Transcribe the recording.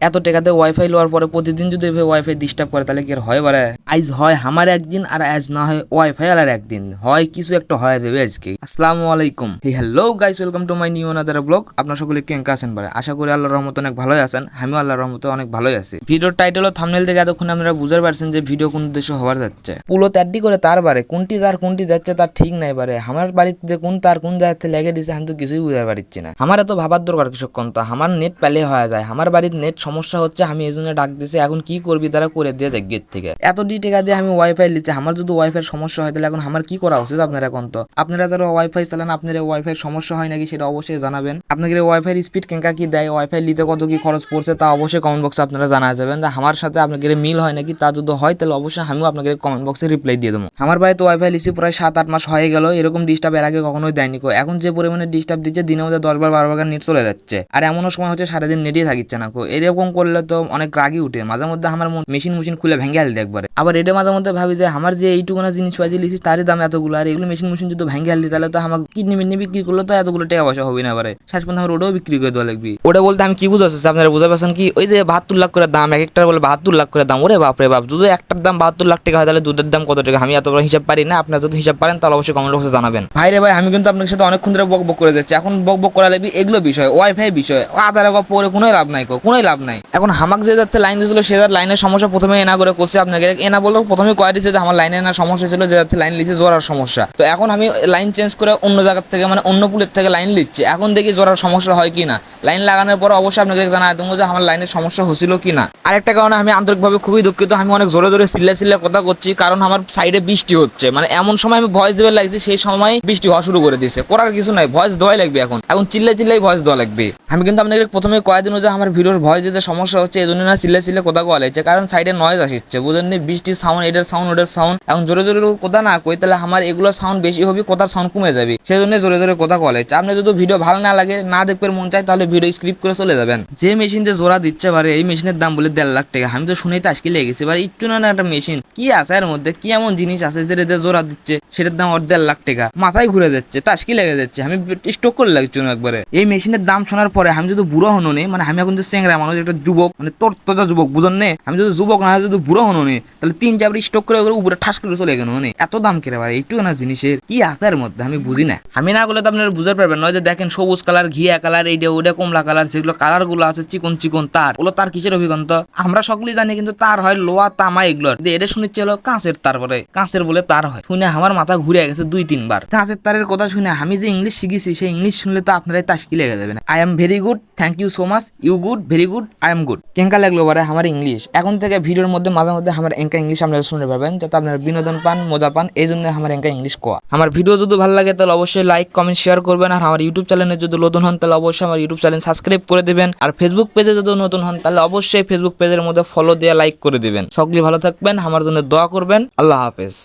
এত টাকাতে ওয়াইফাই লওয়ার পরে প্রতিদিন যদি এভাবে ওয়াইফাই ডিস্টার্ব করে, তাহলে কি আর হয় বারে আজ হয় আমার একদিন আর আজ না হয় ওয়াইফাই আলার একদিন। হয় কিছু একটা হয় দেবে আজকে। আসসালামু আলাইকুম। Hello guys, welcome to my new another vlog. আপনার সকলে কেঙ্কা আছেন বারে? আশা করি আল্লাহর রহমতে অনেক ভালোই আছেন। আমিও আল্লাহর রহমতে অনেক ভালোই আছি। ভিডিওর টাইটেল ও থামনেল থেকে এতক্ষণ আপনারা বুঝতে পারছেন যে ভিডিও কোন উদ্দেশ্য হওয়ার যাচ্ছে। পুলো ত্যাড্ডি করে তার বারে, কোনটি তার কোনটি যাচ্ছে তার ঠিক নাই বারে। আমার বাড়িতে কোন তার, কোন জায়গাতে লেগে দিছে, আমি তো কিছুই বুঝতে পারছি না। আমার এত ভাবার দরকার কিছুক্ষণ তো, আমার নেট পেলে হয়ে যায়। আমার বাড়ির নেট সমস্যা হচ্ছে, আমি এই জন্য ডাক দিছি, এখন কি করবি তারা করে দিয়ে দেয় গেট থেকে। এত টাকা দিয়ে আমি ওয়াইফাই লিচ্ছি আমার যদি ওয়াইফাই সমস্যা হয় তাহলে এখন আমার কি করা উচিত আপনারা এখন তো? আপনারা যারা ওয়াইফাই চালান আপনার ওয়াইফাই সমস্যা হয় নাকি সেটা অবশ্যই জানাবেন। আপনাকে ওয়াইফাই স্পিড কেঙ্কা কি দেয়? ওয়াইফাই নিতে কত কি খরচ পড়ছে তা অবশ্যই কমেন্ট বক্সে আপনারা জানা যাবেন। আমার সাথে আপনাকে মিল হয় নাকি তা যদি হয় তাহলে অবশ্যই আমিও আপনাকে কমেন্ট বক্সে রিপ্লাই দিয়ে দেবো। আমার বাড়িতে ওয়াইফাই লিসি প্রায় সাত আট মাস হয়ে গেল, এরকম ডিস্টার্ব এর আগে কখনোই দেয়নি কো। এখন যে পরিমাণে ডিস্টার্ব দিচ্ছে, দিনের মধ্যে দশ বার, বারো বার নেট চলে যাচ্ছে। আর এমনও সময় হচ্ছে সারাদিন নেটই থাকিচ্ছে না কো। এরকম করলে তো অনেক রাগই উঠে। মাঝে মধ্যে আমার মেশিন মেশিন খুলে ভেঙে আলি একবারে। আবার এটা মাঝে মধ্যে ভাবি যে আমার যে এইটুকুনা জিনিস পাই লিসি তারই দাম এতগুলো। আর এগুলো মেশিন মেশিন যদি ভেঙে আলি তাহলে তো আমার কিডনি মিডনি বিক্রি করলে তো এতগুলো টাকা পয়সা হবে না এবারে শেষ পর্যন্ত আমার ওটাও বিক্রি করে দেওয়া লাগবে। ওটা বলতে আমি কি বুঝতে পারছি আপনারা বুঝতে পারছেন কি? ওই যে বাহাত্তর লাখ করে দাম, এক একটার বলে বাহাত্তর লাখ করে দাম, ওরে বাপরে বাপ। যদি একটার দাম বাহাত্তর লাখ টাকা হয়, তাহলে দুধের দাম কত টাকা? আমি এত বড় হিসাব পারি না, আপনারা যদি হিসাব পারেন, তাহলে অবশ্যই কমেন্ট বক্সে জানাবেন। ভাই রে ভাই, আমি কিন্তু আপনার সাথে অনেকক্ষণ ধরে বক বক করে যাচ্ছি। এখন বক বক করা লাগবে এগুলো বিষয় ওয়াইফাই বিষয়। আধার আগে পরে কোনোই লাভ নাই কো কোনোই লাভ নাই। এখন হামাক যে যাচ্ছে লাইন দিয়েছিল সে লাইনের সমস্যা প্রথমে এনা করে করছে আপনাকে। এনা বলল, প্রথমে কয়ে দিচ্ছে যে আমার লাইনে না সমস্যা ছিল, যে যাতে লাইন লিখছে জোরার সমস্যা। তো এখন আমি লাইন চেঞ্জ করে অন্য জায়গার থেকে মানে অন্য পুলের থেকে লাইন লিখছি। এখন দেখি জোরার সমস্যা হয় কি না লাইন লাগানোর পর অবশ্যই আপনাকে জানাই দেবো যে আমার লাইনের সমস্যা হচ্ছিল কি না আরেকটা কারণে আমি আন্তরিকভাবে খুবই দুঃখিত, আমি অনেক জোরে জোরে চিল্লা চিল্লা কথা করছি কারণ আমার সাইডে বৃষ্টি হচ্ছে। মানে এমন সময় আমি ভয়েস দেবে লাগছে, সেই সময় বৃষ্টি হওয়া শুরু করে দিছে করার কিছু নাই ভয়েস দেওয়াই লাগবে এখন। এখন চিল্লাই চিল্লাই ভয়েস দেওয়া লাগবে। আমি কিন্তু আপনাকে প্রথমে কয়েকদিন যে আমার ভিডিওর ভয়েস দিতে সমস্যা হচ্ছে এই জন্য না চিল্লাই চিল্লাই কথা কোয়া লাগছে, কারণ সাইডে নয়েজ আসছে বুঝলেন নি? বৃষ্টির সাউন্ড এটার সাউন্ড ওটার সাউন্ড এখন জোরে জোরে কথা না কই তাহলে আমার এগুলো সাউন্ড বেশি হবে, কথার সাউন্ড কমে যাবে। সেজন্য জোরে জোরে কথা কলে আপনি যদি ভিডিও ভালো না লাগে, না দেখতে মন চায়, তাহলে ভিডিও স্ক্রিপ্ট করে চলে যাবেন। যে মেশিন দিয়ে জোড়া দিচ্ছে পারে এই মেশিনের দাম বলে দেড় লাখ টাকা। আমি তো শুনেই তো আজকে লেগেছি। এবার একটু না একটা মেশিন কি আছে এর মধ্যে? কি এমন জিনিস আছে যেটা দিয়ে জোড়া দিচ্ছে? সেটার দাম ওর দেড় লাখ টাকা। মাথায় ঘুরে যাচ্ছে। তাস্কি লেগে যাচ্ছে। আমি স্টক করে লাগছে একবারে। এই মেশিনের দাম শোনার পরে আমি যদি বুড়ো হনো নে মানে আমি এখন যে চেংরা মানুষ, একটা যুবক মানে তোর তোজা যুবক, বুঝন আমি যদি যুবক না যদি বুড়ো হনো নে, তাহলে তিন চারবার স্টক করে ওগুলো উপরে ঠাস করে চলে গেল মানে এত দাম কেড়ে পারে এইটুকু না জিনিসের কি আছে এর মধ্যে? আমি বুঝি না। আমি না বলে তো আপনারা বুঝতে পারবেন নয় যে দেখেন সবুজ কালার ঘিয়া কালার এইটা ওটা কমলা কালার যেগুলো কালারগুলো আছে, চিকন চিকন তার, ওগুলো তার কিসের অভিজ্ঞতা আমরা সকলেই জানি কিন্তু তার হয় লোহা তামা এগুলোর। এটা শুনেছি হলো কাঁচের তার পরে কাঁচের বলে তার হয়। শুনে আমার মাথা ঘুরে গেছে দুই, তিনবার। কাঁচের তারের কথা শুনে আমি যে ইংলিশ শিখেছি, সেই ইংলিশ শুনলে তো আপনারাই তাস্কি লেগে যাবে না I am very good thank you so much you good very good I am good কেঙ্কা লাগল বারে আমার ইংলিশ। এখন থেকে ভিডিওর মধ্যে মাঝে মধ্যে আমার এঙ্কা ইংলিশ আপনারা শুনে পাবেন, যাতে আপনারা বিনোদন পান, মজা পান এই জন্য আমার এঙ্কা ইংলিশ কোয়া। আমার ভিডিও যদি ভালো লাগে, তাহলে অবশ্যই লাইক কমেন্ট শেয়ার করবেন, আর আমার ইউটিউব চ্যানেলে যদি নতুন হন, তাহলে অবশ্যই আমার ইউটিউব চ্যানেল সাবস্ক্রাইব করে দেবেন, আর ফেসবুক পেজে যদি নতুন হন, তাহলে অবশ্যই ফেসবুক পেজের মধ্যে ফলো দিয়ে লাইক করে দিবেন। সকলে ভালো থাকবেন, আমার জন্য দোয়া করবেন, আল্লাহ হাফেজ।